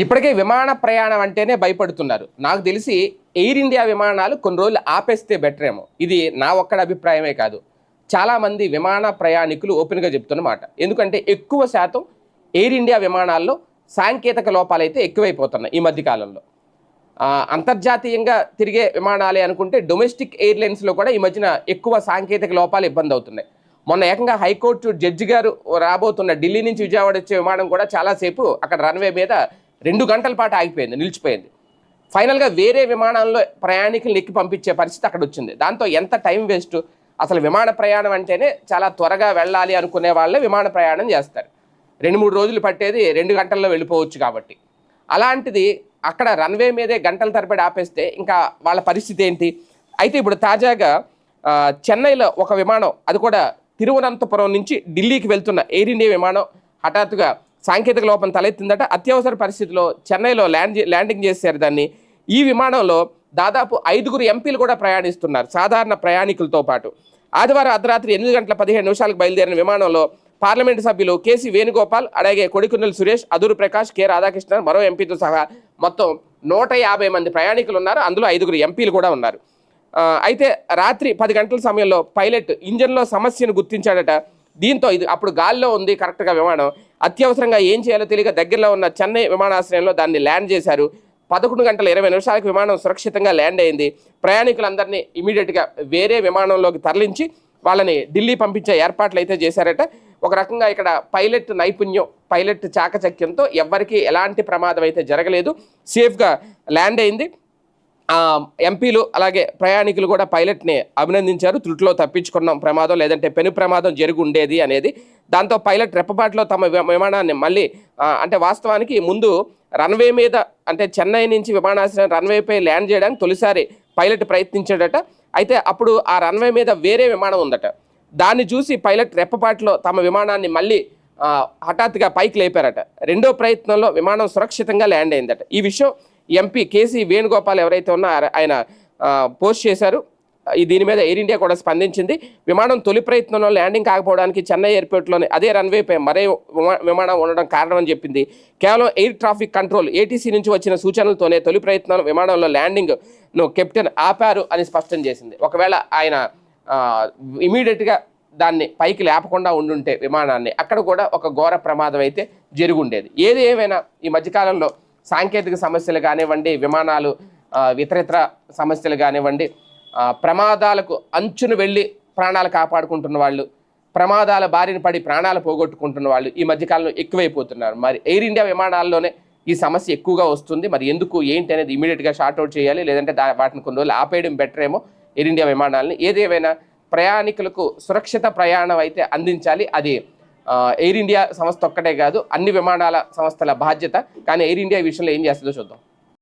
ఇప్పటికే విమాన ప్రయాణం అంటేనే భయపడుతున్నారు. నాకు తెలిసి ఎయిర్ ఇండియా విమానాలు కొన్ని రోజులు ఆపేస్తే బెటర్ ఏమో. ఇది నా ఒక్కడ అభిప్రాయమే కాదు. చాలామంది విమాన ప్రయాణికులు ఓపెన్గా చెప్తున్నమాట ఎందుకంటే ఎక్కువ శాతం ఎయిర్ ఇండియా విమానాల్లో సాంకేతిక లోపాలు అయితే ఎక్కువైపోతున్నాయి ఈ మధ్యకాలంలో. అంతర్జాతీయంగా తిరిగే విమానాలే అనుకుంటే డొమెస్టిక్ ఎయిర్లైన్స్లో కూడా ఈ మధ్యన ఎక్కువ సాంకేతిక లోపాలు ఇబ్బంది అవుతున్నాయి మొన్న ఏకంగా హైకోర్టు జడ్జి గారు రాబోతున్న ఢిల్లీ నుంచి విజయవాడ వచ్చే విమానం కూడా చాలాసేపు అక్కడ రన్వే మీద రెండు గంటల పాటు ఆగిపోయింది నిలిచిపోయింది. ఫైనల్గా వేరే విమానంలో ప్రయాణికులను ఎక్కి పంపించే పరిస్థితి అక్కడ వచ్చింది. దాంతో ఎంత టైం వేస్ట్? అసలు విమాన ప్రయాణం అంటేనే చాలా త్వరగా వెళ్ళాలి అనుకునే వాళ్ళే విమాన ప్రయాణం చేస్తారు. రెండు మూడు రోజులు పట్టేది రెండు గంటల్లో వెళ్ళిపోవచ్చు కాబట్టి. అలాంటిది అక్కడ రన్వే మీదే గంటల తరబడి ఆపేస్తే ఇంకా వాళ్ళ పరిస్థితి ఏంటి? అయితే ఇప్పుడు తాజాగా చెన్నైలో ఒక విమానం అది కూడా తిరువనంతపురం నుంచి ఢిల్లీకి వెళ్తున్న ఎయిర్ ఇండియా విమానం హఠాత్తుగా సాంకేతిక లోపం తలెత్తిందట. అత్యవసర పరిస్థితిలో చెన్నైలో ల్యాండ్ ల్యాండింగ్ చేశారు దాన్ని. ఈ విమానంలో దాదాపు ఐదుగురు ఎంపీలు కూడా ప్రయాణిస్తున్నారు సాధారణ ప్రయాణికులతో పాటు. ఆదివారం అర్ధరాత్రి ఎనిమిది గంటల పదిహేను నిమిషాలకు బయలుదేరిన విమానంలో పార్లమెంటు సభ్యులు కేసీ వేణుగోపాల్ అలాగే కొడికున్నెల సురేష్ అదూరు ప్రకాష్ కె రాధాకృష్ణ మరో ఎంపీతో సహా మొత్తం నూట యాభై మంది ప్రయాణికులు ఉన్నారు. అందులో ఐదుగురు ఎంపీలు కూడా ఉన్నారు. అయితే రాత్రి పది గంటల సమయంలో పైలట్ ఇంజన్లో సమస్యను గుర్తించాడట. దీంతో ఇది అప్పుడు గాల్లో ఉంది కరెక్ట్గా విమానం. అత్యవసరంగా ఏం చేయాలో తెలియక దగ్గరలో ఉన్న చెన్నై విమానాశ్రయంలో దాన్ని ల్యాండ్ చేశారు. పదకొండు గంటల ఇరవై నిమిషాలకు విమానం సురక్షితంగా ల్యాండ్ అయింది. ప్రయాణికులందరినీ ఇమీడియట్గా వేరే విమానంలోకి తరలించి వాళ్ళని ఢిల్లీ పంపించే ఏర్పాట్లు అయితే చేశారట. ఒక రకంగా ఇక్కడ పైలట్ నైపుణ్యం పైలట్ చాకచక్యంతో ఎవ్వరికీ ఎలాంటి ప్రమాదం అయితే జరగలేదు. సేఫ్గా ల్యాండ్ అయింది. ఎంపీలు అలాగే ప్రయాణికులు కూడా పైలట్ని అభినందించారు. త్రుట్లో తప్పించుకున్నాం ప్రమాదం లేదంటే పెను ప్రమాదం జరిగి ఉండేది అనేది. దాంతో పైలట్ రెప్పపాట్లో తమ విమానాన్ని మళ్ళీ అంటే వాస్తవానికి ముందు రన్వే మీద అంటే చెన్నై నుంచి విమానాశ్రయం రన్వేపై ల్యాండ్ చేయడానికి తొలిసారి పైలట్ ప్రయత్నించాడట. అయితే అప్పుడు ఆ రన్వే మీద వేరే విమానం ఉందట. దాన్ని చూసి పైలట్ రెప్పపాట్లో తమ విమానాన్ని మళ్ళీ హఠాత్తుగా పైకి లేపారట. రెండో ప్రయత్నంలో విమానం సురక్షితంగా ల్యాండ్ అయిందట. ఈ విషయం ఎంపీ కేసీ వేణుగోపాల్ ఎవరైతే ఉన్నారో ఆయన పోస్ట్ చేశారు. దీని మీద ఎయిర్ ఇండియా కూడా స్పందించింది. విమానం తొలి ప్రయత్నంలో ల్యాండింగ్ కాకపోవడానికి చెన్నై ఎయిర్పోర్ట్లోని అదే రన్వేపై మరే విమా- విమానం ఉండడం కారణమని చెప్పింది. కేవలం ఎయిర్ ట్రాఫిక్ కంట్రోల్ ఏటీసీ నుంచి వచ్చిన సూచనలతోనే తొలి ప్రయత్నం విమానంలో ల్యాండింగ్ను కెప్టెన్ ఆపారు అని స్పష్టం చేసింది. ఒకవేళ ఆయన ఇమీడియట్గా దాన్ని పైకి లేపకుండా ఉండుంటే విమానాన్ని అక్కడ కూడా ఒక ఘోర ప్రమాదం అయితే జరుగుండేది ఏది ఏమైనా ఈ మధ్యకాలంలో సాంకేతిక సమస్యలు కానివ్వండి విమానాలు ఇతరితర సమస్యలు కానివ్వండి ప్రమాదాలకు అంచును వెళ్ళి ప్రాణాలు కాపాడుకుంటున్న వాళ్ళు ప్రమాదాల బారిన పడి ప్రాణాలు పోగొట్టుకుంటున్న వాళ్ళు ఈ మధ్యకాలంలో ఎక్కువైపోతున్నారు. మరి ఎయిర్ ఇండియా విమానాల్లోనే ఈ సమస్య ఎక్కువగా వస్తుంది. మరి ఎందుకు ఏంటి అనేది ఇమీడియట్గా షార్ట్ అవుట్ చేయాలి లేదంటే దా వాటిని కొన్ని రోజులు ఆపేయడం బెటర్ ఏమో ఎయిర్ ఇండియా విమానాలని. ఏదేమైనా ప్రయాణికులకు సురక్షిత ప్రయాణం అయితే అందించాలి. అది ఎయిర్ ఇండియా సంస్థ ఒక్కటే కాదు అన్ని విమానాల సంస్థల బాధ్యత. కానీ ఎయిర్ ఇండియా ఈ విషయంలో ఏం చేస్తుందో చూద్దాం.